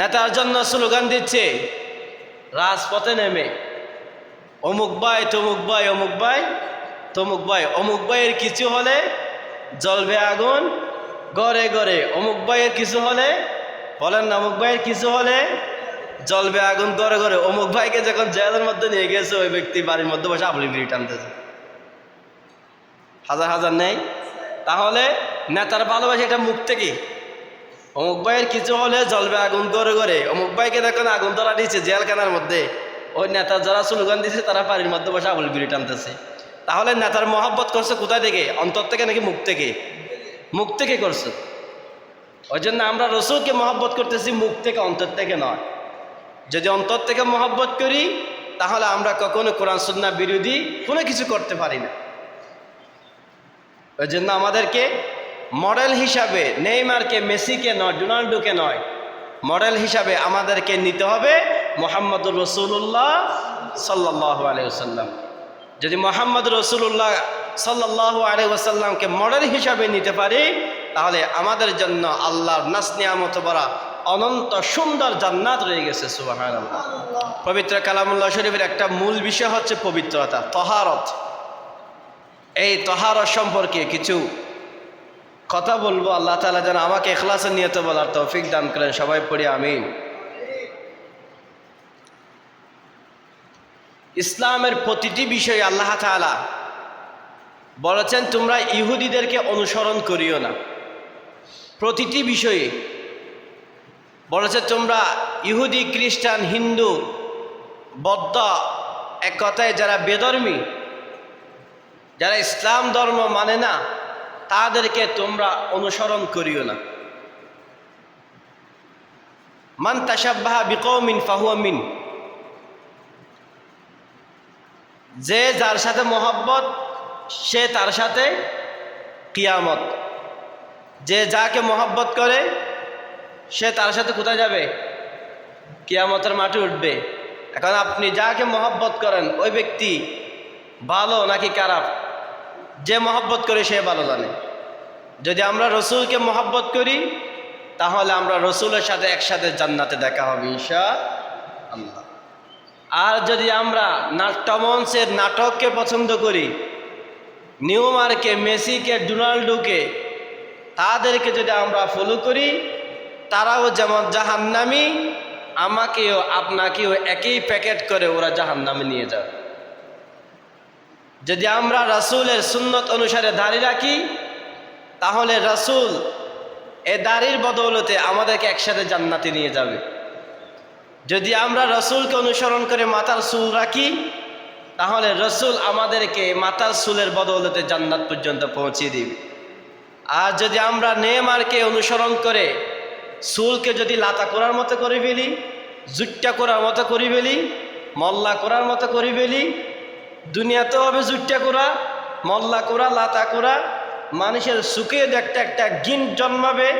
নেতার জন্য স্লোগান দিচ্ছে, রাজপথে নেমে। অমুক ভাই, তমুক ভাই, অমুক ভাই, তমুক ভাই, অমুক ভাইয়ের কিছু হলে জ্বলবে আগুন, গড়ে গড়ে। অমুক ভাইয়ের কিছু হলে, বলেন না, অমুক ভাইয়ের কিছু হলে জ্বলবে আগুন, গড়ে গড়ে। অমুক ভাইকে যখন জেলের মধ্যে নিয়ে গেছে, ওই ব্যক্তি বাড়ির মধ্যে বসে আপনি বিড়ি টানতেছে। হাজার হাজার নেই? তাহলে নেতার ভালোবাসা এটা মুখ থেকে অমুক ভাইয়ের কিছু হলে জ্বলবে আগুন গড়ে গড়ে অমুক ভাইকে দেখুন আগুন ধরা দিয়েছে জেলখানার মধ্যে। ওই নেতা যারা স্লোগান দিয়েছে, তারা বাড়ির মধ্যে বসে আবুল বিড়ি টানতেছে। তাহলে নেতার মহাব্বত করছে কোথায় থেকে? অন্তর থেকে নাকি মুখ থেকে? মুখ থেকে করছে। ওই জন্য আমরা রসুলকে মহব্বত করতেছি মুখ থেকে, অন্তর থেকে নয়। যদি অন্তর থেকে মহব্বত করি, তাহলে আমরা কখনো কোরআন, সুন্না বিরোধী কোনো কিছু করতে পারি না। ওই জন্য আমাদেরকে মডেল হিসাবে নেইমারকে মেসিকে নয় ডোনাল্ডোকে নয়। মডেল হিসাবে আমাদেরকে নিতে হবে মোহাম্মদুর রসুল্লাহ সাল্লাহ আলহাম যদি মোহাম্মদ রসুল্লাহ সাল্লাহ আলহামকে মডেল হিসাবে নিতে পারি, তাহলে আমাদের জন্য আল্লাহর নাস নিয়ামত বরা অনন্ত সুন্দর জান্নাত রয়ে গেছে সুবাহ পবিত্র কালামুল্লাহ শরীফের একটা মূল বিষয় হচ্ছে পবিত্রতা, তহারত। এই তহারত সম্পর্কে কিছু কথা বলব, আল্লাহ তালা যেন আমাকে এখলাসের নিয়ত বলার তৌফিক দান করেন। সবাই পড়ি আমি ইসলামের প্রতিটি বিষয়ে আল্লাহ তালা বলেছেন, তোমরা ইহুদিদেরকে অনুসরণ করিও না। প্রতিটি বিষয়ে বলেছে, তোমরা ইহুদি, খ্রিস্টান, হিন্দু, বৌদ্ধ, এক কথায় যারা বেধর্মী, যারা ইসলাম ধর্ম মানে না তাদেরকে তোমরা অনুসরণ করিও না। মান তাসাব্বাহা বিকৌমিন ফাহুয়ামিন যে যার সাথে মোহাব্বত, সে তার সাথে কিয়ামত। যে যাকে মোহাব্বত করে, সে তার সাথে কোথায় যাবে? কিয়ামতের মাঠে উঠবে। এখন আপনি যাকে মহব্বত করেন, ওই ব্যক্তি ভালো নাকি খারাপ? যে মহব্বত করে সে ভালো জানে। যদি আমরা রসুলকে মহব্বত করি, তাহলে আমরা রসুলের সাথে একসাথে জান্নাতে দেখা হবে ঈশা আল্লাহ আর যদি আমরা নাট্যমঞ্চের নাটককে পছন্দ করি, নিউমারকে, মেসিকে, ডোনাল্ডোকে, তাদেরকে যদি আমরা ফলো করি, তারাও যেমন জাহান্নামি, আমাকেও, আপনাকেও একই প্যাকেট করে ওরা জাহান্নামে নিয়ে যাবে। যদি আমরা রাসুলের সুন্নত অনুসারে দাঁড়িয়ে রাখি, তাহলে রাসুল এ দাড়ির বদৌলতে আমাদেরকে একসাথে জান্নাতে নিয়ে যাবে। যদি আমরা রসুলকে অনুসরণ করে মাতার চুল রাখি, তাহলে রসুল আমাদেরকে মাতার চুলের বদৌলতে জান্নাত পর্যন্ত পৌঁছিয়ে দিবে। আর যদি আমরা নেমারকে অনুসরণ করে চুলকে যদি লাতা করার মতো করে ফেলি, জুট্টা করার মতো করে ফেলি, মল্লা করার মতো করে ফেলি দুনিয়াতেও হবে জুট্টা করা মল্লা করা লাতা করা মানুষের সুখে দেখতে একটা গিন জন্মাবে।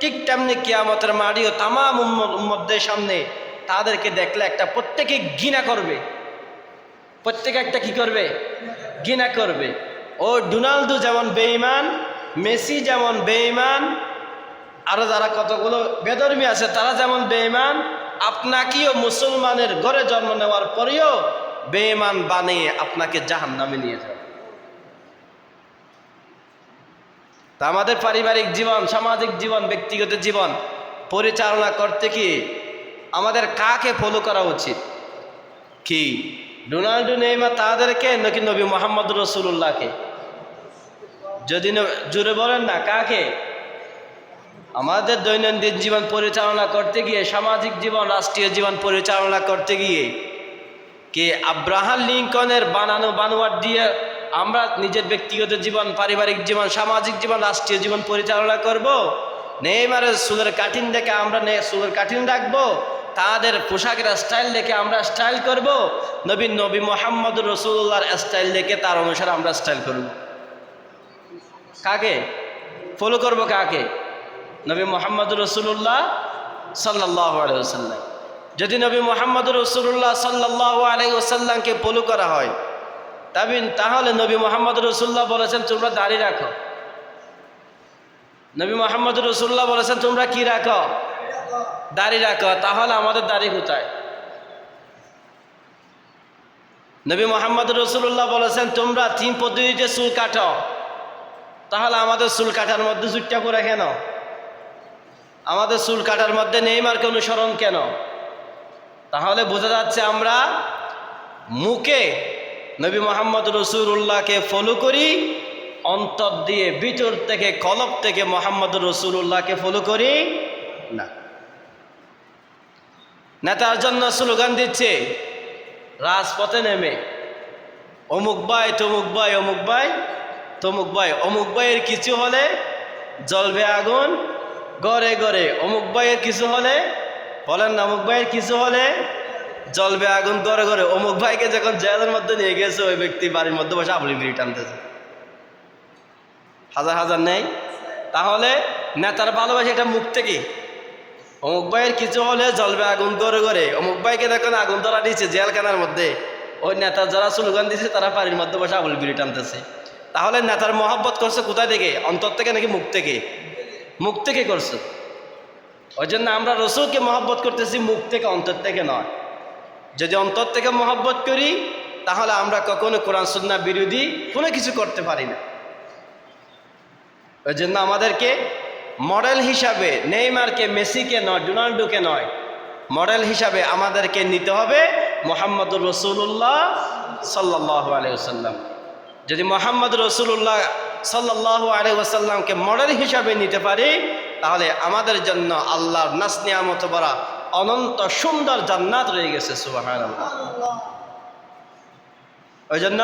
ঠিক তেমনি কিয়ামতের মাড়িও তামাম উম্মদের সামনে তাদেরকে দেখলে একটা প্রত্যেকে ঘৃণা করবে। প্রত্যেকে একটা কি করবে? ঘৃণা করবে। ও ডোনাল্ডো যেমন বেইমান মেসি যেমন বেইমান আরও যারা কতগুলো বেদর্মী আছে তারা যেমন বেইমান আপনাকেও মুসলমানের ঘরে জন্ম নেওয়ার পরেও বেইমান বানিয়ে আপনাকে জাহান নামে নিয়ে যাবে। তা আমাদের পারিবারিক জীবন, সামাজিক জীবন, ব্যক্তিগত জীবন পরিচালনা করতে কি আমাদের কাকে ফলো করা উচিত? কি? ডোনাল্ডো নেইমা তাদেরকে নাকি নবী মোহাম্মদ রসুল্লাহকে যদি জুড়ে বলেন না, কাকে? আমাদের দৈনন্দিন জীবন পরিচালনা করতে গিয়ে, সামাজিক জীবন, রাষ্ট্রীয় জীবন পরিচালনা করতে গিয়ে কে আব্রাহাম লিঙ্কনের বানানো বানোয়ার দিয়ে আমরা নিজের ব্যক্তিগত জীবন, পারিবারিক জীবন, সামাজিক জীবন, রাষ্ট্রীয় জীবন পরিচালনা করব। নেইমারের সুলের কাঠিন দেখে আমরা সুলের কাঠিন রাখব। তাদের পোশাকের স্টাইল দেখে আমরা স্টাইল করব। নবী নবী মোহাম্মদ রসুল্লাহর স্টাইল দেখে তার অনুসারে আমরা স্টাইল করব। কাকে? ফলো করব কাকে? নবী মোহাম্মদ রসুল্লাহ সাল্লাহ আলহাম যদি নবী মোহাম্মদ রসুল্লাহ সাল্লাহ আলাই ওসাল্লামকে ফলো করা হয়, তাবিন, তাহলে নবী মোহাম্মদ রসুল্লাহ বলেছেন, তোমরা দাঁড়িয়ে রাখো। নবী মোহাম্মদ রসুল্লাহ বলেছেন, তোমরা কি রাখো? দাড়ি রাখো, তাহলে আমাদের দাড়ি কোথায়? নবী মোহাম্মদ রসুল্লাহ বলেছেন, তোমরা তিন পদ্ধতিতে চুল কাটো, তাহলে আমাদের চুল কাটার মধ্যে জুটটা করে কেন? আমাদের চুল কাটার মধ্যে নেইমারকে অনুসরণ কেন? তাহলে বোঝা যাচ্ছে আমরা মুখে নবী মোহাম্মদ রসুল্লাহকে ফলো করি, অন্তর দিয়ে ভিতর থেকে কলব থেকে মোহাম্মদ রসুল্লাহকে ফলো করি না। নেতার জন্য স্লোগান দিচ্ছে, রাজপথে নেমে, অমুক ভাই, তমুক ভাই, অমুক ভাই, তমুক ভাই, অমুক ভাইয়ের কিছু হলে জলবে আগুন, গড়ে গড়ে, অমুক ভাইয়ের কিছু হলে বলেন না, অমুক ভাইয়ের কিছু হলে জ্বলবে আগুন গড়ে গড়ে অমুক ভাইকে যখন জেলের মধ্যে নিয়ে গেছে, ওই ব্যক্তি বাড়ির মধ্যে বসে আবলি বিড়ি টানতেছে। হাজার হাজার নেই? তাহলে নেতার ভালোবাসা এটা মুখ থেকে। অমুক ভাইয়ের কিছু হলে জ্বলবে আগুন করে করে। অমুক ভাইকে দেখুন আগুন ধরা দিয়েছে জেলখানার মধ্যে। ওই নেতা যারা স্লোগান দিচ্ছে তারা বাড়ির মধ্যে বসে আবুল বিড়ি টানতেছে। তাহলে নেতার মহব্বত করছে কোথায় থেকে? অন্তর থেকে নাকি মুখ থেকে? মুখ থেকে করছে। ওই জন্য আমরা রসুলকে মহব্বত করতেছি মুখ থেকে, অন্তর থেকে নয়। যদি অন্তর থেকে মহব্বত করি, তাহলে আমরা কখনো কোরআন সুন্না বিরোধী কোনো কিছু করতে পারি না। ওই জন্য আমাদেরকে মডেল হিসাবে, নেইমারকে, মেসিকে নয় ডোনাল্ডোকে নয়, মডেল হিসাবে আমাদেরকে নিতে হবে মোহাম্মদুর রসুল্লাহ সাল্লাহ আলিয়াল্লাম যদি মোহাম্মদ রসুল্লাহ সাল্লাহ আলিয়াল্লামকে মডেল হিসাবে নিতে পারি, তাহলে আমাদের জন্য আল্লাহর নাস নিয়ামত বরা অনন্ত সুন্দর জান্নাত রয়ে গেছে সুবাহ ওই জন্য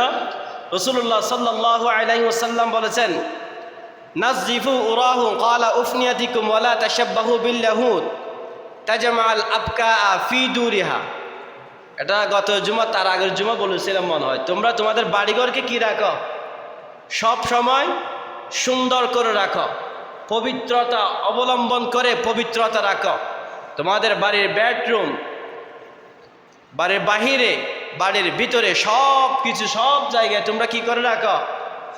রসুল্লাহ সাল্লাহ আলাই ওসাল্লাম বলেছেন নাজিফু উরাহু কালা উফনিয়াতিকুম ওয়ালা তাশাব্বাহু তাজমাল আবকা ফি দুরিহা। এটা গত জুমা তার আগের জুমা বলেছিলাম মনে হয়। তোমরা তোমাদের বাড়িঘরকে কি রাখো? সব সময় সুন্দর করে রাখো। পবিত্রতা অবলম্বন করে পবিত্রতা রাখো। তোমাদের বাড়ির বেডরুম বাড়ির বাহিরে, বাড়ির ভিতরে সব কিছু, সব জায়গায় তোমরা কি করে রাখো?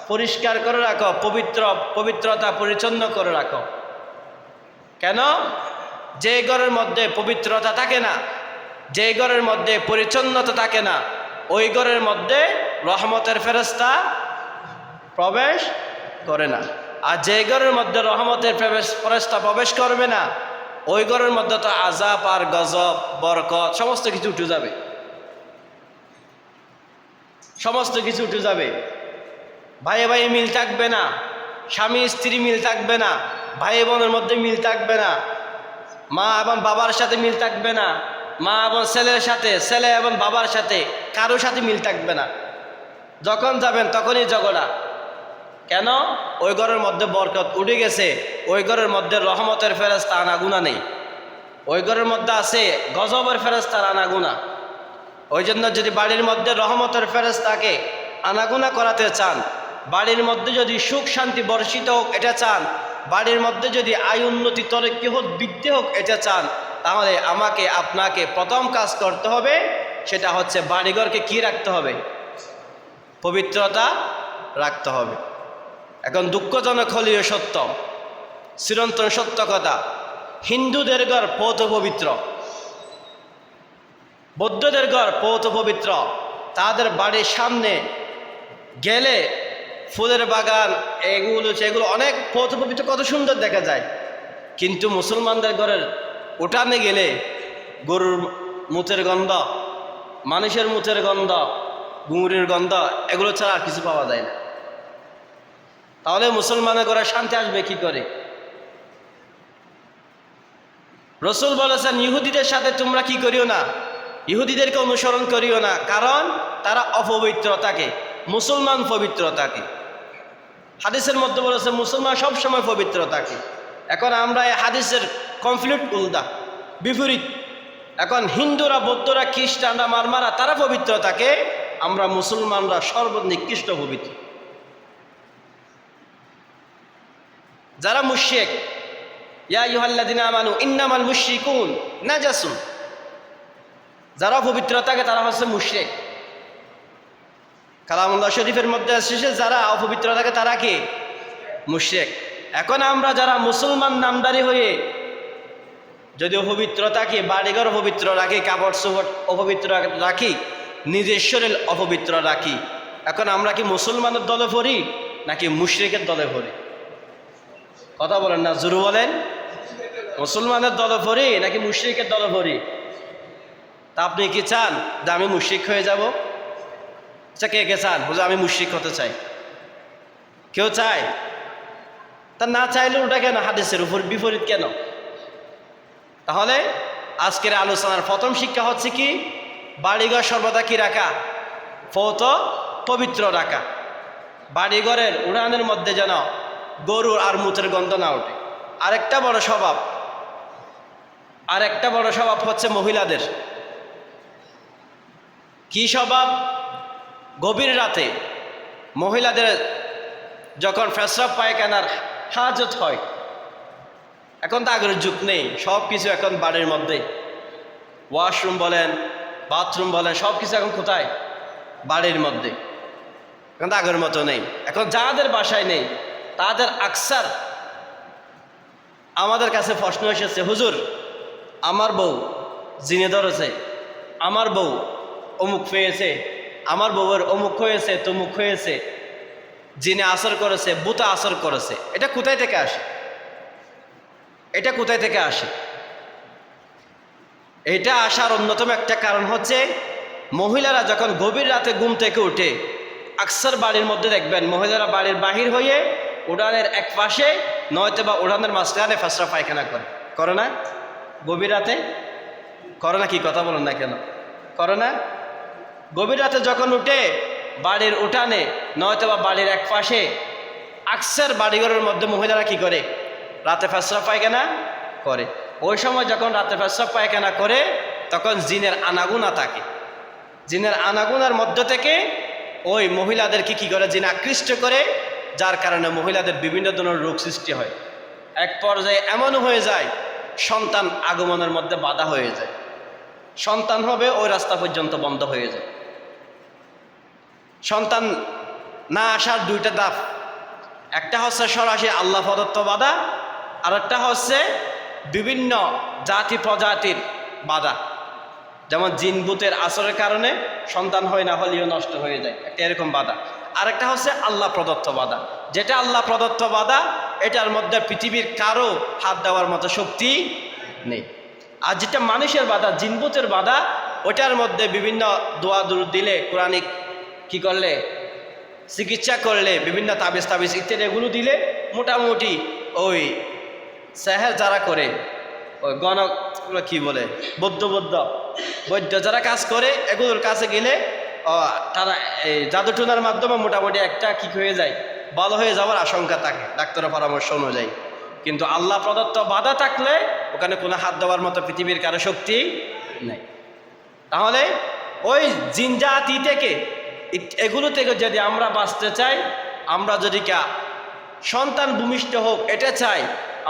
পরিষ্কার করে রাখো, পবিত্র, পবিত্রতা পরিচ্ছন্ন করে রাখো। কেন? যে ঘরের মধ্যে পবিত্রতা থাকে না, যে ঘরের মধ্যে পরিচ্ছন্নতা থাকে না, ওই ঘরের মধ্যে রহমতের ফেরস্তা প্রবেশ করে না। আর যে ঘরের মধ্যে রহমতের প্রবেশ ফেরস্তা প্রবেশ করবে না, ওই ঘরের মধ্যে তো আজাব আর গজব, বরকত সমস্ত কিছু উঠে যাবে। সমস্ত কিছু উঠে যাবে। ভাই ভাই মিল থাকবে না, স্বামী স্ত্রী মিল থাকবে না ভাই বোনের মধ্যে মিল থাকবে না, মা এবং বাবার সাথে মিল থাকবে না, মা এবং ছেলের সাথে, ছেলে এবং বাবার সাথে কারোর সাথে মিল থাকবে না। যখন যাবেন তখনই ঝগড়া কেন? ওই ঘরের মধ্যে বরকত উঠে গেছে, ওই ঘরের মধ্যে রহমতের ফেরস্তা আনাগুনা নেই। ওই ঘরের মধ্যে আছে গজবের ফেরস্তার আনাগুনা ওই জন্য যদি বাড়ির মধ্যে রহমতের ফেরস্তাকে আনাগুনা করাতে চান, বাড়ির মধ্যে যদি সুখ শান্তি বর্ষিত হোক এটা চান, বাড়ির মধ্যে যদি আয় উন্নতি তরক্কি হোক, বৃদ্ধি হোক এটা চান, তাহলে আমাকে, আপনাকে প্রথম কাজ করতে হবে, সেটা হচ্ছে বাড়িঘরকে কি রাখতে হবে? পবিত্রতা রাখতে হবে। এখন দুঃখজনক হলেও সত্য। চিরন্তন সত্য কথা, হিন্দুদের ঘর পৌত পবিত্র বৌদ্ধদের ঘর পৌত পবিত্র তাদের বাড়ির সামনে গেলে ফুলের বাগান, এগুলো সেগুলো অনেক পৌত পবিত্র কত সুন্দর দেখা যায়। কিন্তু মুসলমানদের ঘরের উঠানে গেলে গরুর মুতের গন্ধ, মানুষের মুতের গন্ধ গুঙুরের গন্ধ, এগুলো ছাড়া আর কিছু পাওয়া যায় না। তাহলে মুসলমানের ঘরে শান্তি আসবে কি করে? রসুল বলেছেন, ইহুদিদের সাথে তোমরা কি করিও না? ইহুদিদেরকে অনুসরণ করিও না, কারণ তারা অপবিত্র থাকে মুসলমান পবিত্র থাকে হাদিসের মধ্যে বলেছে, মুসলমান সবসময় পবিত্র থাকে এখন আমরা এই হাদিসের কমপ্লিট উল্দা বিপরীত। এখন হিন্দুরা, বৌদ্ধরা, খ্রিস্টানরা, মারমারা, তারা পবিত্র থাকে আমরা মুসলমানরা সর্বনিকৃষ্ট পবিত্র। যারা মুশেক ইয়া ইহাল্লাদিনা আমানু, ইন্নামাল মুশরিকুন নাজাসুন। যারা পবিত্র থাকে তারা হচ্ছে মুশেক কালামুল্লাহ শরীফের মধ্যে শেষে যারা অপবিত্র থাকে তারা কি? মুশেক এখন আমরা যারা মুসলমান নামদারি হয়ে, যদি অপবিত্র থাকি বাড়িঘর অপবিত্র রাখি, কাপড় চোপড় অপবিত্র রাখি, নিজের শরীর অপবিত্র রাখি, এখন আমরা কি মুসলমানের দলে পড়ি, নাকি মুশরিকের দলে পড়ি? কথা বলেন না, জোর বলেন। মুসলমানের দলে পড়ি নাকি মুশরিকের দলে পড়ি তা আপনি কি চান যে আমি মুশরিক হয়ে যাব? আচ্ছা কে কে চান? বুঝো আমি মুশরিক হতে চাই। কেউ চায়? তা না চাইলে ওটা কেন? হাদিসের উপর বিপরীত কেন? তাহলে আজকের আলোচনার প্রথম শিক্ষা হচ্ছে কি? বাড়িঘর সর্বদা কি রাখা? ফৌত, পবিত্র রাখা। বাড়িঘরের উড়ানের মধ্যে যেন গরুর আর মুতের গন্ধ না ওঠে। আরেকটা বড় স্বভাব। আরেকটা বড় স্বভাব হচ্ছে মহিলাদের। কি স্বভাব? গভীর রাতে মহিলাদের যখন ফেসরাব পায়খানার হাজত হয়, এখন তো আগের যুগ নেই, সব কিছু এখন বাড়ির মধ্যে। ওয়াশরুম বলেন, বাথরুম বলেন, সব কিছু এখন কোথায়? বাড়ির মধ্যে। এখন তো আগের মতো নেই। এখন যাদের বাসায় নেই তাদের আকসার আমাদের কাছে প্রশ্ন এসেছে, হুজুর, আমার বউ জিনে ধরেছে, আমার বউ অমুক পেয়েছে আমার বউয়ের অমুক হয়েছে, তমুক হয়েছে, জিনে আসর করেছে, বুতা আসর করেছে, এটা কোথায় থেকে আসে? এটা কোথায় থেকে আসে? এটা আসার অন্যতম একটা কারণ হচ্ছে, মহিলারা যখন গভীর রাতে ঘুম থেকে উঠে আকসার বাড়ির মধ্যে দেখবেন, মহিলারা বাড়ির বাহির হয়ে উড়ানের এক পাশে নয়তো বা উড়ানের মাঝখানে ফাঁসরা পায়খানা করে। করে না? গভীর রাতে? করে না কি কথা বলেন না কেন? করে না? গভীর রাতে যখন উঠে বাড়ির উঠানে নয়তো বা বাড়ির এক পাশে, আকসার বাড়িঘরের মধ্যে মহিলারা কি করে? রাতে ফাঁসরা পায়খানা করে। ওই সময় যখন রাতে ফাঁসরা পায়খানা করে, তখন জিনের আনাগুনা থাকে। জিনের আনাগুনার মধ্য থেকে ওই মহিলাদেরকে কি করে? জিন আকৃষ্ট করে যার কারণে মহিলাদের বিভিন্ন ধরনের রোগ সৃষ্টি হয়। এক পর্যায়ে এমনও হয়ে যায়, সন্তান আগমনের মধ্যে বাধা হয়ে যায়। সন্তান হবে, ওই রাস্তা পর্যন্ত বন্ধ হয়ে যায়। সন্তান না আসার দুইটা দাফ একটা হচ্ছে সরাসরি আল্লাহ প্রদত্ত বাধা আর একটা হচ্ছে বিভিন্ন জাতি প্রজাতির বাধা। যেমন জিনবুতের আসরের কারণে সন্তান হয় না, হলেও নষ্ট হয়ে যায়। একটা এরকম বাধা। আরেকটা হচ্ছে আল্লাহ প্রদত্ত বাধা। যেটা আল্লাহ প্রদত্ত বাধা, এটার মধ্যে পৃথিবীর কারও হাত দেওয়ার মতো শক্তি নেই। আর যেটা মানুষের বাধা, জিনবুতের বাধা, ওটার মধ্যে বিভিন্ন দোয়া দূর দিলে কোরআনিক কি করলে, চিকিৎসা করলে, বিভিন্ন তাবিজ তাবিজ ইত্যাদি এগুলো দিলে, মোটামুটি ওই সেহের যারা করে, ওই গণ কি বলে, বৌদ্ধ বৌদ্ধ বৈদ্য যারা কাজ করে, এগুলোর কাছে গেলে তারা, এই জাদুটুনার মাধ্যমে মোটামুটি একটা কি হয়ে যায়, ভালো হয়ে যাওয়ার আশঙ্কা থাকে, ডাক্তারের পরামর্শ অনুযায়ী। কিন্তু আল্লাহ প্রদত্ত বাধা থাকলে ওখানে কোনো হাত দেওয়ার মতো পৃথিবীর কারও শক্তি নেই। তাহলে ওই জিনজাতি থেকে এগুলো থেকে যদি আমরা বাঁচতে চাই, আমরা যদি কা সন্তান ভূমিষ্ঠ হোক, এটা চাই,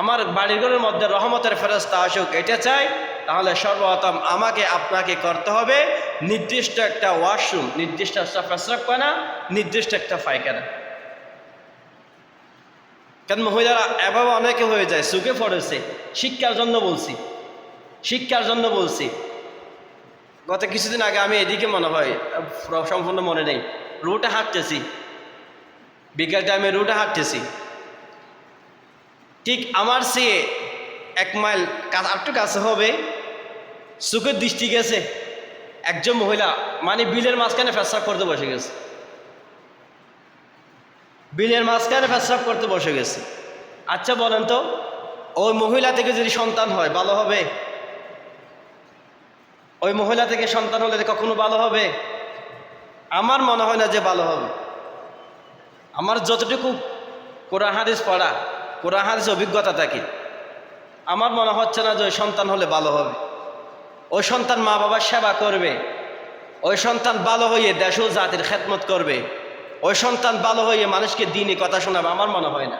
আমার বাড়িঘরের মধ্যে রহমতের ফেরস্তা আসুক, এটা চাই তাহলে সর্বপ্রথম আমাকে আপনাকে করতে হবে নির্দিষ্ট একটা ওয়াশরুম নির্দিষ্ট একটা প্রস্রাব পানা নির্দিষ্ট একটা পায়খানা। কারণ মহিলারা এভাবে অনেকে হয়ে যায়, সুখে পড়েছে, শিক্ষার জন্য বলছি, শিক্ষার জন্য বলছি। গত কিছুদিন আগে আমি এদিকে মনে হয়, সম্পূর্ণ মনে নেই, রুটে হাঁটতেছি, বিকেল টাইমে রুটে হাঁটতেছি। ঠিক আমার সে এক মাইল একটু কাছে হবে চোখের দৃষ্টি গেছে। একজন মহিলা মানে বিলের মাঝখানে ফেসরাপ করতে বসে গেছে। বিলের মাঝখানে ফেসরাপ করতে বসে গেছে। আচ্ছা বলেন তো, ওই মহিলা থেকে যদি সন্তান হয়, ভালো হবে? ওই মহিলা থেকে সন্তান হলে কখনো ভালো হবে? আমার মনে হয় না যে ভালো হবে। আমার যতটুকু কোরআন হাদিস পড়া, কোরআন হাদিস অভিজ্ঞতা থাকে, আমার মনে হচ্ছে না যে সন্তান হলে ভালো হবে। ওই সন্তান মা বাবার সেবা করবে। ওই সন্তান ভালো হয়ে দেশ ও জাতির খেদমত করবে। ওই সন্তান ভালো হয়ে মানুষকে দিনই কথা শোনাবে, আমার মনে হয় না।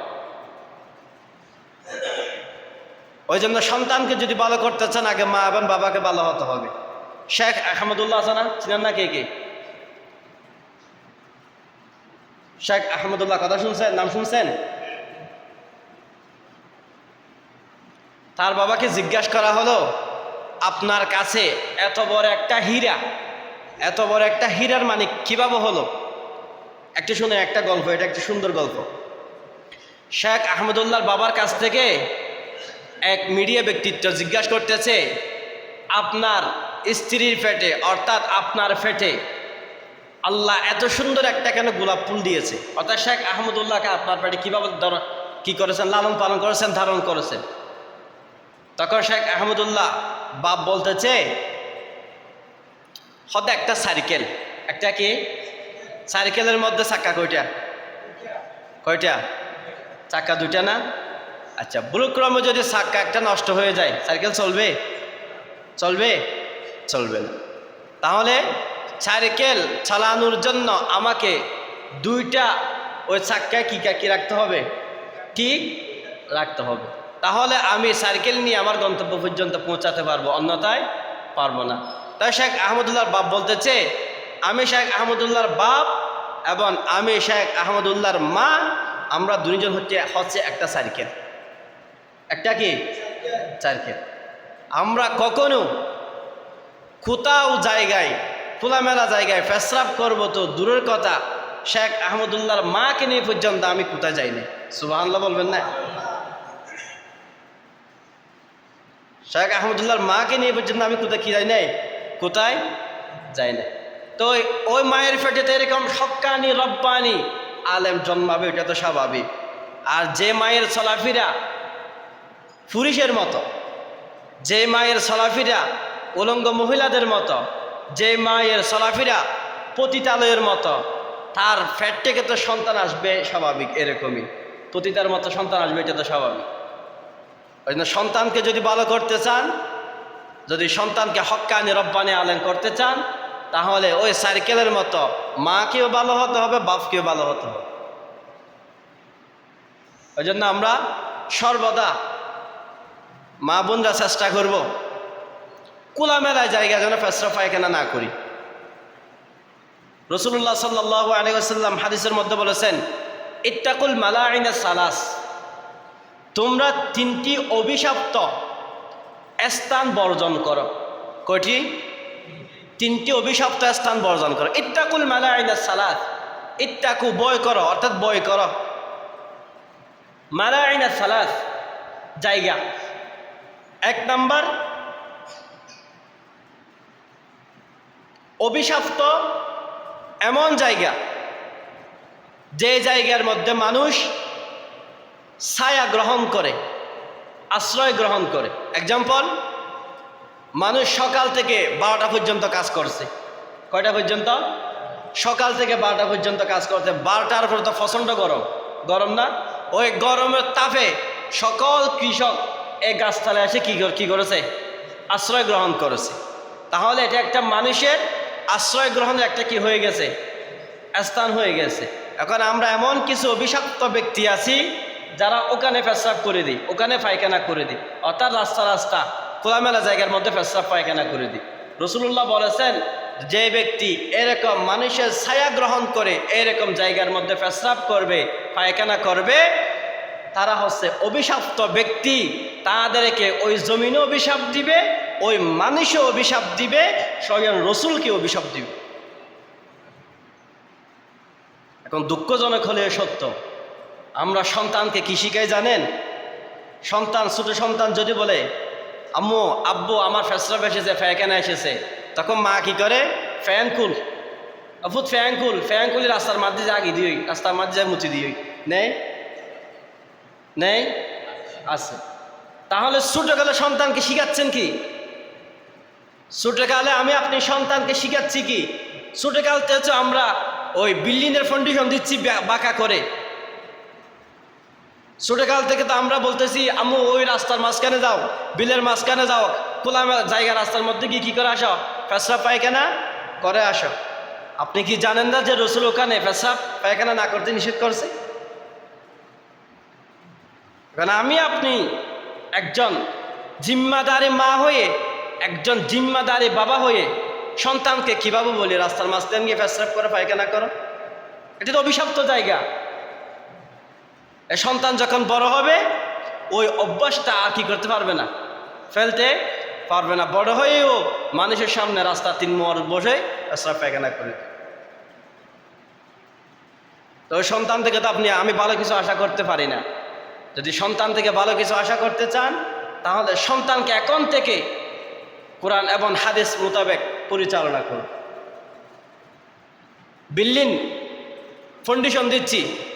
ওই জন্য সন্তানকে যদি ভালো করতে চান, আগে মা এবং বাবাকে ভালো হতে হবে। শেখ আহমদুল্লাহ আছে না? চিনেন না কে কে? শেখ আহমদুল্লাহ কথা শুনছেন? নাম শুনছেন? তার বাবাকে জিজ্ঞাসা করা হলো আপনার কাছে এত বড় একটা হীরা, এত বড় একটা হীরার মানিক কীভাবে হলো? একটু শুনে একটা গল্প, এটা একটা সুন্দর গল্প। শেখ আহমদুল্লাহর বাবার কাছ থেকে এক মিডিয়া ব্যক্তিত্ব জিজ্ঞাসা করতেছে, আপনার স্ত্রীর ফেটে, অর্থাৎ আপনার ফেটে আল্লাহ এত সুন্দর একটা কেন গোলাপ ফুল দিয়েছে? অর্থাৎ শেখ আহমদুল্লাহকে আপনার পেটে কীভাবে কি করেছেন? লালন পালন করেছেন, ধারণ করেছেন? তখন শেখ আহমদুল্লাহ বাপ বলতেছে হতে একটা সাইকেল। একটা কি? সাইকেলের মধ্যে চাক্কা কয়টা? কয়টা? চাক্কা দুইটা না? আচ্ছা ব্রুক্রমে যদি চাক্কা একটা নষ্ট হয়ে যায়, সাইকেল চলবে? চলবে? চলবে না। তাহলে সাইকেল চালানোর জন্য আমাকে দুইটা ওই চাক্কায় কি কি রাখতে হবে? ঠিক রাখতে হবে। তাহলে আমি সাইকেল নিয়ে আমার গন্তব্য পর্যন্ত পৌঁছাতে পারব, অন্যথায় পারব না। তাই শেখ আহমদুল্লাহর বাপ বলতেছে, আমি শেখ আহমদুল্লাহর বাপ এবং আমি শেখ আহমদুল্লাহর মা, আমরা দুজন হচ্ছে হচ্ছে একটা সাইকেল। একটা কি? সাইকেল। আমরা কখনো কোথাও জায়গায়, খোলামেলা জায়গায় ফেসরাপ করব তো দূরের কথা, শেখ আহমদুল্লাহর মাকে নিয়ে পর্যন্ত আমি কোথায় যাইনি। সুবাহান্লাহ বলবেন না? শেখ আহমদুল্লাহর মাকে নিয়ে পর্যন্ত আমি কোথায় কি যাই নাই। কোথায়? যাই নাই। তো ওই- মায়ের পেটে তো এরকম সক্কানি রব্বানি আলেম জন্মাবে, এটা তো স্বাভাবিক। আর যে মায়ের চলাফেরা পুরুষের মতো, যে মায়ের চলাফেরা উলঙ্গ মহিলাদের মতো, যে মায়ের চলাফেরা পতিতালয়ের মতো, তার ফ্যাট থেকে তো সন্তান আসবে স্বাভাবিক এরকমই। পতিতার মতো সন্তান আসবে, এটা তো স্বাভাবিক। ওই জন্য সন্তানকে যদি ভালো করতে চান, যদি সন্তানকে হক্কানি রব্বানি আলেন করতে চান, তাহলে ওই সাইকেলের মতো মাকেও ভালো হতে হবে, বাপকেও ভালো হতে হবে। ওই জন্য আমরা সর্বদা মা বোনরা চেষ্টা করব, খোলামেলায় জায়গা যেন ফেসরা পায়খানা না করি। রসুল্লাহ সাল্লাহ আলিয়াল্লাম হাদিসের মধ্যে বলেছেন, ইত্তাকুল মালা আইনা সালাস। তোমরা তিনটি অভিশপ্ত স্থান বর্জন করো। কয়টি? তিনটি অভিশপ্ত স্থান বর্জন করো। ইত্তাকুল মালা আইনা সালাদ ইত্তাকু, বয় করো, অর্থাৎ বয় করো। মালা আইনা সালাদ জায়গা। এক নাম্বার, অভিশপ্ত এমন জায়গা, যে জায়গার মধ্যে মানুষ ছায়া গ্রহণ করে, আশ্রয় গ্রহণ করে। এক্সাম্পল মানুষ সকাল থেকে বারোটা পর্যন্ত কাজ করছে। কয়টা পর্যন্ত? সকাল থেকে বারোটা পর্যন্ত কাজ করছে। বারোটার পর তো প্রচণ্ড গরম। গরম না? ওই গরমের তাপে সকল কৃষক এই গাছতলায় এসে কী কী করেছে? আশ্রয় গ্রহণ করেছে। তাহলে এটা একটা মানুষের আশ্রয় গ্রহণের একটা কি হয়ে গেছে? স্থান হয়ে গেছে। এখন আমরা এমন কিছু অভিশপ্ত ব্যক্তি আছি যারা ওখানে পেশাব করে দিই, ওখানে পায়খানা করে দিই, অর্থাৎ রাস্তা রাস্তা, খোলামেলা জায়গার মধ্যে পেশাব পায়খানা করে দিই। রসুল্লাহ বলেছেন, যে ব্যক্তি এরকম মানুষের ছায়া গ্রহণ করে এরকম জায়গার মধ্যে পেশাব করবে, পায়খানা করবে, তারা হচ্ছে অভিশাপ্ত ব্যক্তি। তাদেরকে ওই জমিনে অভিশাপ দিবে, ওই মানুষও অভিশাপ দিবে, স্বয়ং রসুলকে অভিশাপ দিবে। এখন দুঃখজনক হলে সত্য। আমরা সন্তানকে কি শিখাই জানেন? সন্তান, ছোট সন্তান যদি বলে, আম্মু, আব্বু, আমার ফেসরাপ এসেছে ফ্যাকেনা এসেছে। তখন মা কি করে? ফ্যান কুল। আফুত ফ্যান কুল, ফ্যান কুলি রাস্তার মাঝে যা আগি দিই, রাস্তার মাঝে যা মুচি দিই। নেই? নেই? আছে। তাহলে ছোটকালে সন্তানকে শিখাচ্ছেন কি? ছোটকালে আমি আপনি সন্তানকে শিখাচ্ছি কি? ছোটকালতে হচ্ছে আমরা ওই বিল্ডিংয়ের ফাউন্ডেশন দিচ্ছি বাঁকা করে। ছোটকাল থেকে তো আমরা বলতেছি, আম্মু, ওই রাস্তার মাঝখানে যাও, বিলের মাঝখানে যাও, খোলা জায়গা রাস্তার মধ্যে গিয়ে কী করে আসো? পেশাব পায়খানা করে আসো। আপনি কি জানেন না যে রসুল ওখানে পেশাব পায়খানা না করতে নিষেধ করছে? কারণ আমি, আপনি একজন জিম্মাদারি মা হয়ে, একজন জিম্মাদারি বাবা হয়ে সন্তানকে কীভাবে বলি, রাস্তার মাঝখান গিয়ে পেশাব করে পায়খানা করো? এটা তো অভিশপ্ত জায়গা। সন্তান যখন বড় হবে, ওই অভ্যাসটা আর কি করতে পারবে না। ফেলতে পারবে না। বড় হয়েও মানুষের সামনে রাস্তা তিন মোড় বসে রাস্তা পায়খানা করে। তো ওই সন্তান থেকে তো আপনি, আমি ভালো কিছু আশা করতে পারি না। যদি সন্তান থেকে ভালো কিছু আশা করতে চান, তাহলে সন্তানকে এখন থেকে কোরআন এবং হাদিস মোতাবেক পরিচালনা করুন। বিল্ডিং ফাউন্ডেশন দিচ্ছি।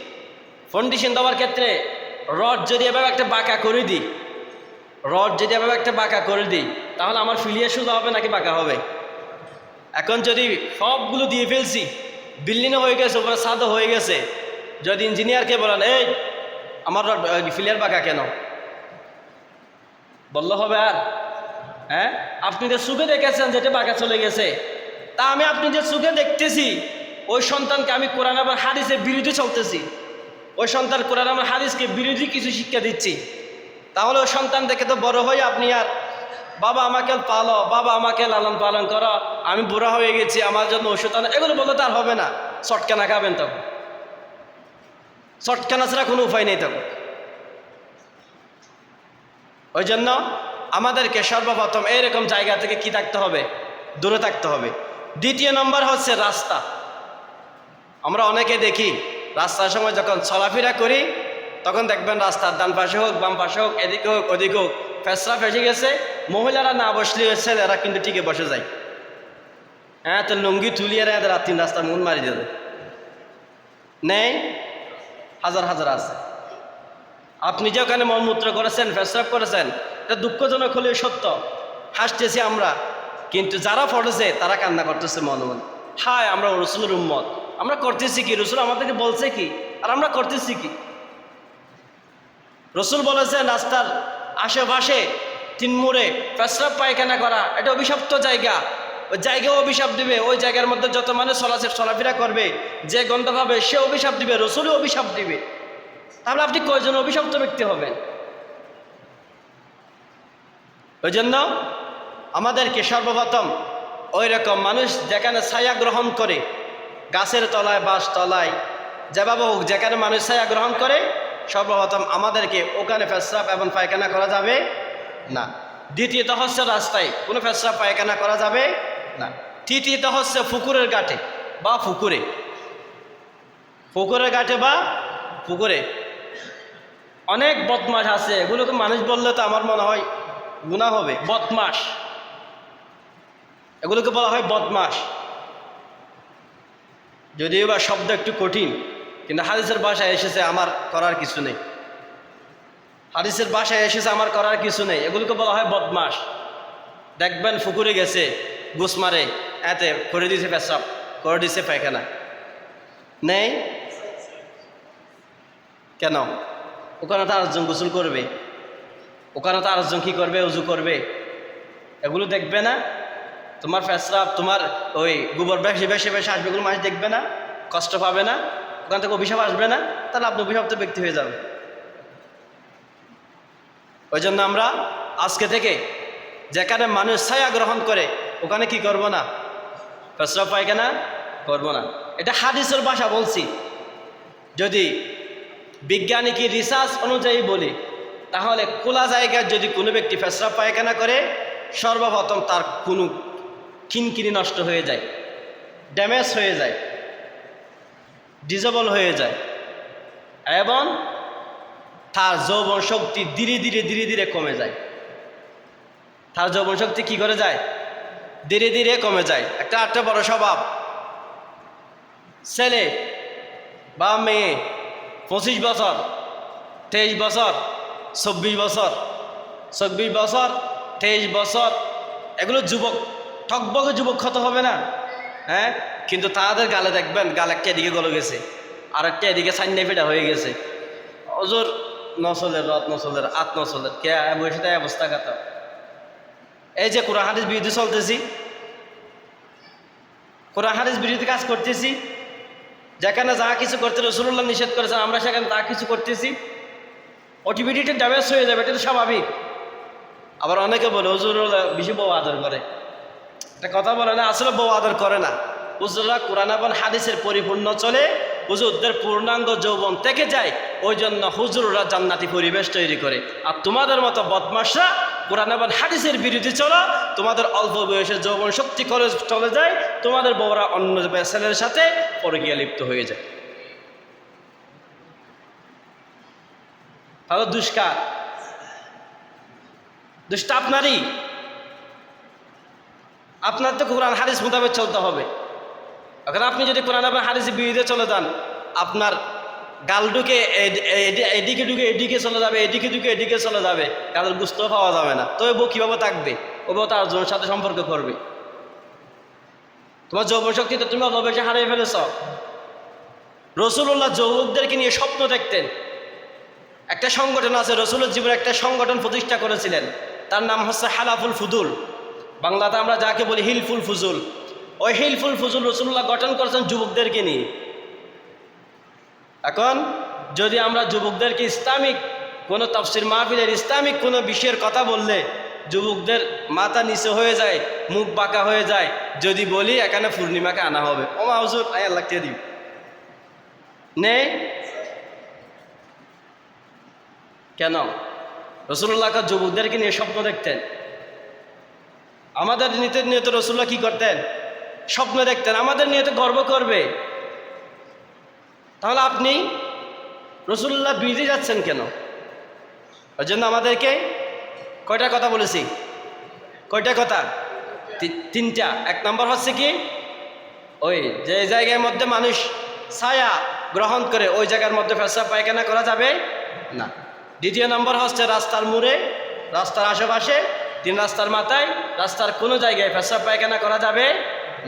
ফাউন্ডেশন দেওয়ার ক্ষেত্রে রড যদি এভাবে একটা বাঁকা করে দিই রড যদি এভাবে একটা বাঁকা করে দিই, তাহলে আমার ফিলিয়ে সোজা হবে নাকি বাঁকা হবে? এখন যদি সবগুলো দিয়ে ফেলছি বিল্ডিংও হয়ে গেছে, উপরে সাদও হয়ে গেছে, যদি ইঞ্জিনিয়ারকে বলেন, এই, আমার ফিলিয়ার বাঁকা কেন? বললে হবে আর হ্যাঁ আপনি যে সুখে দেখেছেন যেটা বাঁকা চলে গেছে, তা আমি আপনি যে সুখে দেখতেছি, ওই সন্তানকে আমি কোরআন আবার হাদিসের বিরুদ্ধে চলতেছি। ওই সন্তান কোরআন আমার হাদিসকে বিরোধী কিছু শিক্ষা দিচ্ছি। তাহলে ওই সন্তান দেখে তো বড় হয়ে আপনি আর, বাবা, আমাকে পালো, বাবা, আমাকে লালন পালন করো, আমি বুড়া হয়ে গেছি, আমার জন্য ওষুধ আনো। এগুলো বলতে তার হবে না। চটকানা খাবেন তখন। চটকানা ছাড়া কোনো উপায় নেই তখন। ওই জন্য আমাদেরকে সর্বপ্রথম এইরকম জায়গা থেকে কি থাকতে হবে? দূরে থাকতে হবে। দ্বিতীয় নম্বর হচ্ছে রাস্তা। আমরা অনেকে দেখি রাস্তার সময় যখন চলাফেরা করি, তখন দেখবেন রাস্তার ডান পাশে হোক, বাম পাশে হোক, এদিকে হোক, ওদিকে হোক, ফেসরা ফেসে গেছে। মহিলারা না বসলে ছেলেরা কিন্তু টিকে বসে যায়। হ্যাঁ তো লুঙ্গি তুলিয়ে এদের রাত্রি রাস্তার মন মারি দেবে। নেই? হাজার হাজার আছে। আপনি যে ওখানে মলমূত্র করেছেন ফেসরাপ করেছেন, এটা দুঃখজনক হলে সত্য। হাসতেছি আমরা, কিন্তু যারা পড়েছে, তারা কান্না করতেছে মনে মনে। হায়, আমরা রসুলের উম্মত। আমরা করতেছি কি? রসুল আমাদেরকে বলছে কি? আর আমরা করতেছি কি? রসুল বলেছে, রাস্তার আশেপাশে তিন মোড়ে পেশরাব পায়খানা করা, এটা অভিশপ্ত জায়গা। ওই জায়গাও অভিশাপ দিবে, ওই জায়গার মধ্যে যত মানুষ চলাচল চলাফেরা করবে, যে গন্ধ পাবে, সে অভিশাপ দিবে, রসুলও অভিশাপ দিবে। তাহলে আপনি কয়জন অভিশপ্ত ব্যক্তি হবেন? ওই জন্য আমাদেরকে সর্বপ্রথম ওই রকম মানুষ যেখানে ছায়া গ্রহণ করে গাছের তলায় বাস তলায়, যেভাবে হোক যেখানে মানুষ ছায়া গ্রহণ করে, সর্বপ্রথম আমাদেরকে ওখানে ফেসরাপ এবং পায়খানা করা যাবে না। দ্বিতীয়ত হচ্ছে রাস্তায় কোনো ফেসরাপ পায়খানা করা যাবে না। তৃতীয়ত হচ্ছে পুকুরের ঘাটে বা পুকুরে। পুকুরের ঘাটে বা পুকুরে। অনেক বদমাস আছে এগুলোকে মানুষ বললে তো আমার মনে হয় গুণা হবে। বদমাস এগুলোকে বলা হয় বদমাস যদিও বা শব্দ একটু কঠিন, কিন্তু হাদিসের ভাষায় এসেছে আমার করার কিছু নেই। হাদিসের ভাষায় এসেছে আমার করার কিছু নেই। এগুলোকে বলা হয় বদমাস দেখবেন ফুকুরে গেছে, গুস মারে, এতে করে দিয়েছে পেশাব, করে দিয়েছে পায়খানা। নেই? কেন? ওখানে তো আরেকজন গোসল করবে। ওখানে তো আরেকজন কী করবে? উজু করবে। এগুলো দেখবে না? তোমার ফেসরাপ তোমার ওই গোবর বেশি বেশি বেশি আসবে এগুলো মানুষ দেখবে না, কষ্ট পাবে না, ওখান থেকে অভিশাপ আসবে না, তাহলে আপনি অভিশপ্ত ব্যক্তি হয়ে যাবে। ওই জন্য আমরা আজকে থেকে যেখানে মানুষ ছায়া গ্রহণ করে, ওখানে কি করব না? ফেসরাপ পায়খানা করব না। এটা হাদিসের ভাষা বলছি। যদি বিজ্ঞানী কি রিসার্চ অনুযায়ী বলি, তাহলে খোলা জায়গায় যদি কোনো ব্যক্তি ফেসরা পায়খানা করে, সর্বপ্রথম তার কোনো কিনকিনি নষ্ট হয়ে যায়, ড্যামেজ হয়ে যায়, ডিজেবল হয়ে যায় এবং তার যৌবন শক্তি ধীরে ধীরে ধীরে ধীরে কমে যায়। তার যৌবন শক্তি কি করে যায়? ধীরে ধীরে কমে যায়। একটা একটা বড় স্বভাব। ছেলে বা মেয়ে পঁচিশ বছর, তেইশ বছর, চব্বিশ বছর চব্বিশ বছর, তেইশ বছর, এগুলো যুবক ঠকবকে যুবক ক্ষত হবে না। হ্যাঁ? কিন্তু তাদের গালে দেখবেন, গাল একটা এদিকে গলে গেছে, আর একটা এদিকে সাইন্ডে ফেটা হয়ে গেছে। অজোর নসলের রথ নসলের, আত নসলের, কে বসে অবস্থা কথা এই যে কোরআন হাদিস বিরুদ্ধে চলতেছি, কোরআন হাদিস বিরুদ্ধে কাজ করতেছি, যেখানে যা কিছু করতে রসুল্লাহ নিষেধ করেছেন, আমরা সেখানে তা কিছু করতেছি অটোমেটিকটা ড্যামেজ হয়ে যাবে, এটা তো স্বাভাবিক। আবার অনেকে বলে হুজুরুল্লাহ বেশি আদর করে। একটা কথা বলে না, আসলে বউ আদর করে না। হুজুররা কোরআন এবং হাদিসের পরিপূর্ণ চলে, হুজুরদের পূর্ণাঙ্গ যৌবন থেকে যায় ওই জন্য হুজুররা জান্নাতি পরিবেশ তৈরি করে। আর তোমাদের মতো বদমাসরা কোরআন এবং হাদিসের বিরুদ্ধে চলো, তোমাদের অল্প বয়সে যৌবন শক্তি করে চলে যায়, তোমাদের বউরা অন্য ছেলের সাথে পরে গিয়ে লিপ্ত হয়ে যায়। তাহলে দুষ্কার। দুষ্ট আপনারই। আপনার তো কোরআন হারিস মোতাবেক চলতে হবে। এখন আপনি যদি কোরআন আপনার হাদিসের বিরুদ্ধে চলে যান, আপনার গাল ঢুকে এদিকে ঢুকে এদিকে চলে যাবে, এদিকে ঢুকে এদিকে চলে যাবে, গালের বুঝতেও পাওয়া যাবে না। তো বউ কীভাবে থাকবে? ও বউ তার জনের সাথে সম্পর্ক করবে। তোমার যৌব শক্তি তো তুমি অল্প হারিয়ে ফেলেছ। রসুল্লাহ যৌবকদেরকে নিয়ে স্বপ্ন দেখতেন। একটা সংগঠন আছে, রসুলের জীবনে একটা সংগঠন প্রতিষ্ঠা করেছিলেন। তার নাম হচ্ছে হালাফুল ফুদুল। বাংলাতে আমরা যাকে বলি হিলফুল ফুজুল। ওই হিলফুল ফুজুল রসুল্লাহ গঠন করেছেন যুবকদেরকে নিয়ে। এখন যদি আমরা যুবকদেরকে ইসলামিক কোনো তফসির মাহফিলের ইসলামিক কোনো বিষয়ের কথা বললে যুবকদের মাথা নিচে হয়ে যায়, মুখ বাঁকা হয়ে যায়, যদি বলি এখানে পূর্ণিমাকে আনা হবে। ও মা হুজুর, আয় আল্লাহ কে দিই নেই কেন? রসুল্লাহ যুবকদেরকে নিয়ে স্বপ্ন দেখতেন। আমাদের নিতে নিয়ে তো রসুল্লাহ কি করতেন? স্বপ্ন দেখতেন, আমাদের নিয়ে তো গর্ব করবে। তাহলে আপনি রসুল্লাহ বিজে যাচ্ছেন কেন? ওই জন্য আমাদেরকে কয়টা কথা বলেছি? কয়টা কথা? তিনটা। এক নম্বর হচ্ছে কি, ওই যে জায়গার মধ্যে মানুষ ছায়া গ্রহণ করে, ওই জায়গার মধ্যে ফেসা পায়খানা করা যাবে না। দ্বিতীয় নম্বর হচ্ছে রাস্তার মোড়ে, রাস্তার আশেপাশে তিন রাস্তার মাথায়, রাস্তার কোনো জায়গায় ফেসা পায়খানা করা যাবে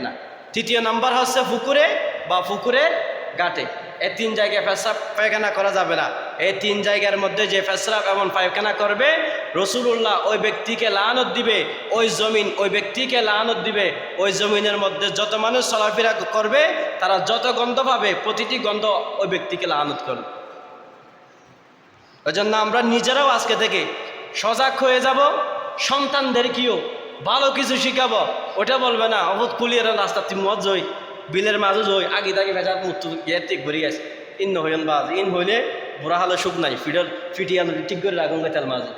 না। তৃতীয় নম্বর হচ্ছে পুকুরে বা পুকুরের গাটে এই তিন জায়গায় পেশাব পায়খানা করা যাবে না। এই তিন জায়গার মধ্যে যে পেশাব এমন পায়খানা করবে রসুল্লাহ ওই ব্যক্তিকে লানত দিবে, ওই জমিন, ওই ব্যক্তিকে লানত দিবে। ওই জমিনের মধ্যে যত মানুষ চলাফেরা করবে, তারা যত গন্ধ পাবে, প্রতিটি গন্ধ ওই ব্যক্তিকে লানত করবে। ওই জন্য আমরা নিজেরাও আজকে থেকে সজাগ হয়ে যাব। সন্তানদেরকেও ভালো কিছু শিখাবো। ওটা বলবে না, অবধ কুলিয়ে রাস্তা, তুই মত জই, বিলের মাঝে জই, আগে তাকে ভেজাত মুক্ত ইয়ে ঠিক ভরি গেছে। ইন হইন বাজ, ইন হইলে বুড়া হালে সুখ নাই ফিডর ফিটিয়ান ঠিক করে রাখুন তার মাঝে।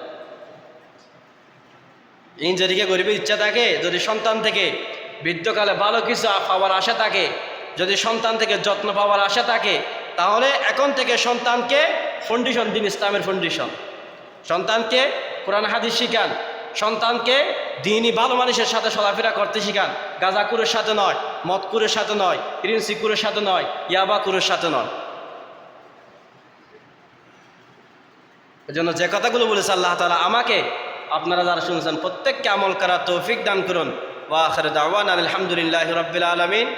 ইন যেদিকে গরিবের ইচ্ছা থাকে, যদি সন্তান থেকে বৃদ্ধকালে ভালো কিছু পাওয়ার আশা থাকে, যদি সন্তান থেকে যত্ন পাওয়ার আশা থাকে, তাহলে এখন থেকে সন্তানকে ফন্ডিশন দিন ইসলামের ফন্ডিশন সন্তানকে কোরআন, হাদিস শিখান সন্তানকে দিনই ভালো মানুষের সাথে চলাফেরা করতে শিখান। গাজাকুরের সাথে নয়, মদকুরের সাথে নয়, রিন্সিকুরের সাথে নয়, ইয়াবাকুরের সাথে নয়। এজন্য যে কথাগুলো বলেছে আল্লাহ তালা আমাকে আপনারা যারা শুনছেন, প্রত্যেককে আমল করা তৌফিক দান করুন। ওয়া আখির দাওয়ানা আলহামদুলিল্লাহি রাব্বিল আলামিন।